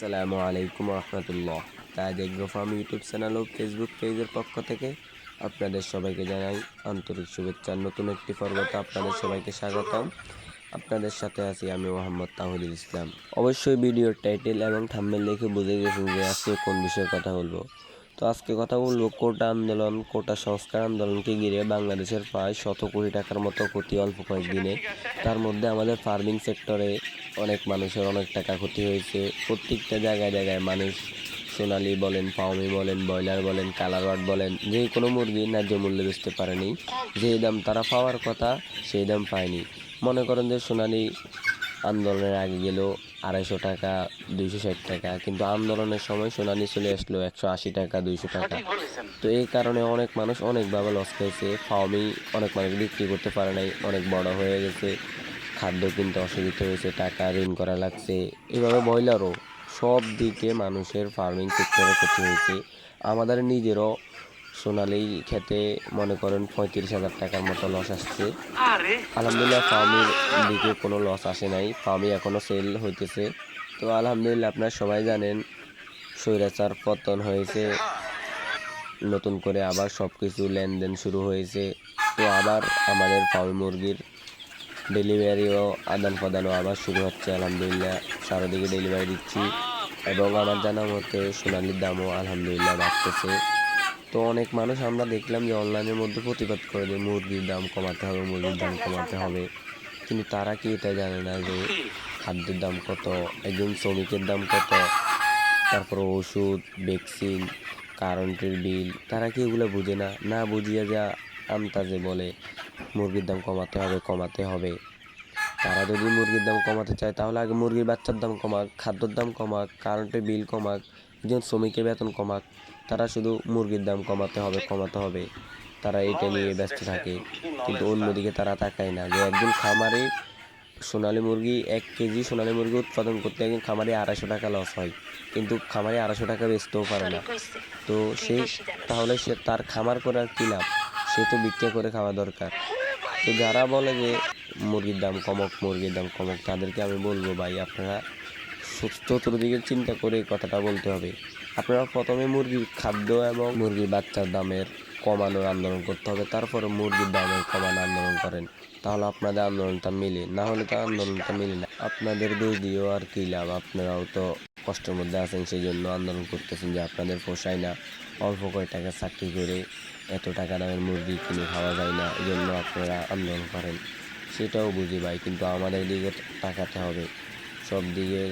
আসসালামু আলাইকুম রহমতুল্লাহ। Taj agro farm YouTube channel ও Facebook পেজের পক্ষ থেকে আপনাদের সবাইকে জানাই আন্তরিক শুভেচ্ছা। নতুন একটি পর্বতে আপনাদের সবাইকে স্বাগতম। আপনাদের সাথে আছি আমি মোহাম্মদ তাহুদুল ইসলাম। অবশ্যই ভিডিওর টাইটেল এবং থাম্বনেল দেখে বুঝে গেছেন যে আজকে কোন বিষয়ে কথা বলব। তো আজকে কথা বলব কোটা আন্দোলন, কোটা সংস্কার আন্দোলনকে ঘিরে বাংলাদেশের প্রায় শত কোটি টাকার মতো ক্ষতি অল্প কয়েকদিনে। তার মধ্যে আমাদের ফার্মিং সেক্টরে অনেক মানুষের অনেক টাকা ক্ষতি হয়েছে। প্রত্যেকটা জায়গায় জায়গায় মানুষ সোনালি বলেন পাওমি বলেন ব্রয়লার বলেন কালারওয়াট বলেন যে কোনো মুরগি ন্যায্য মূল্যে বেচতে পারেনি। যেই দাম তারা পাওয়ার কথা সেই দাম পায়নি। মনে করেন যে সোনালি আন্দোলনের আগে গেল আড়াইশো টাকা দুইশো ষাট টাকা কিন্তু আন্দোলনের সময় সোনালি চলে আসলো একশো আশি টাকা দুইশো টাকা। তো এই কারণে অনেক মানুষ অনেকভাবে লস খেয়েছে। ফার্মি অনেক মানুষ বিক্রি করতে পারে নাই অনেক বড় হয়ে গেছে। খাদ্য কিনতে অসুবিধা হয়েছে টাকা ঋণ করা লাগছে। এভাবে ব্রয়লারও সব দিকে মানুষের ফার্মিং সেক্টরে ক্ষতি হয়েছে। আমাদের নিজেরও সোনালি খেতে মনে করেন পঁয়ত্রিশ হাজার টাকার মতো লস আসছে। আলহামদুলিল্লাহ ফার্মের দিকে কোনো লস আসে নাই। ফার্মে এখনও সেল হইতেছে। তো আলহামদুলিল্লাহ আপনারা সবাই জানেন স্বৈরাচার পতন হয়েছে। নতুন করে আবার সব কিছু লেনদেন শুরু হয়েছে। তো আবার আমাদের ফার্ম মুরগির ডেলিভারিও আদান প্রদানও আবার শুরু হচ্ছে, আলহামদুলিল্লাহ। চারদিকে ডেলিভারি দিচ্ছি এবং আমার জানা মতে সোনালির দামও আলহামদুলিল্লাহ বাড়তেছে। তো অনেক মানুষ আমরা দেখলাম যে অনলাইনের মধ্যে প্রতিবাদ করে যে মুরগির দাম কমাতে হবে, মুরগির দাম কমাতে হবে। কিন্তু তারা কি এটা জানে না যে খাদ্যের দাম কত, একজন শ্রমিকের দাম কত, তারপর ওষুধ, ভ্যাকসিন, কারেন্টের বিল, তারা কি এগুলো বুঝে না? না বুঝিয়ে যা আন্তাজে বলে, মুরগির দাম কমাতে হবে কমাতে হবে। তারা যদি মুরগির দাম কমাতে চায়, তাহলে আগে মুরগির বাচ্চার দাম কমাক, খাদ্যর দাম কমাক কারেন্টের বিল কমাক, একজন শ্রমিকের বেতন কমাক। তারা শুধু মুরগির দাম কমাতে হবে কমাতে হবে। তারা এটা নিয়ে ব্যস্ত থাকে। কিন্তু অন্যদিকে তারা তাকায় না যে একজন খামারে সোনালী মুরগি, এক কেজি সোনালী মুরগি উৎপাদন করতে একজন খামারে আড়াইশো টাকা লস হয়। কিন্তু খামারে আড়াইশো টাকা বেচতেও পারে না। তো সে, তাহলে সে তার খামার করার কী লাভ? সে তো বিক্রি করে খাওয়া দরকার। তো যারা বলে যে মুরগির দাম কমক, মুরগির দাম কমক, তাদেরকে আমি বলব ভাই, আপনারা চতুর্দিকে চিন্তা করে কথাটা বলতে হবে। আপনারা প্রথমে মুরগির খাদ্য এবং মুরগির বাচ্চার দামের কমানোর আন্দোলন করতে হবে। তারপরে মুরগির দামের কমানোর আন্দোলন করেন। তাহলে আপনাদের আন্দোলনটা মিলে। না হলে তো আন্দোলনটা মিলে না। আপনাদের দোষ দিয়েও আর কী লাভ? আপনারাও তো কষ্টের মধ্যে আছেন সেই জন্য আন্দোলন করতেছেন যে আপনাদের পোষায় না। অল্প কয় টাকা চাকরি করে এত টাকা দামের মুরগি কিনে খাওয়া যায় না এই জন্য আপনারা আন্দোলন করেন। সেটাও বুঝি ভাই, কিন্তু আমাদের দিকে তাকাতে হবে। সব দিকে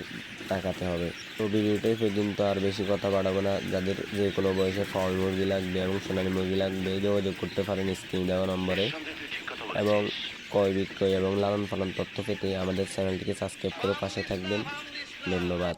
তাকাতে হবে। তো ভিডিওটাই পর্যন্ত আর বেশি কথা বাড়াবো না। যাদের যে কোনো বয়সে ফাউল মুরগি লাগবে এবং সোনালি মুরগি লাগবে, যোগাযোগ করতে পারেন স্ক্রিন দেওয়া নম্বরে। এবং ক্রয় বিক্রয় এবং লালন পালন তথ্য পেতে আমাদের চ্যানেলটিকে সাবস্ক্রাইব করে পাশে থাকবেন। ধন্যবাদ।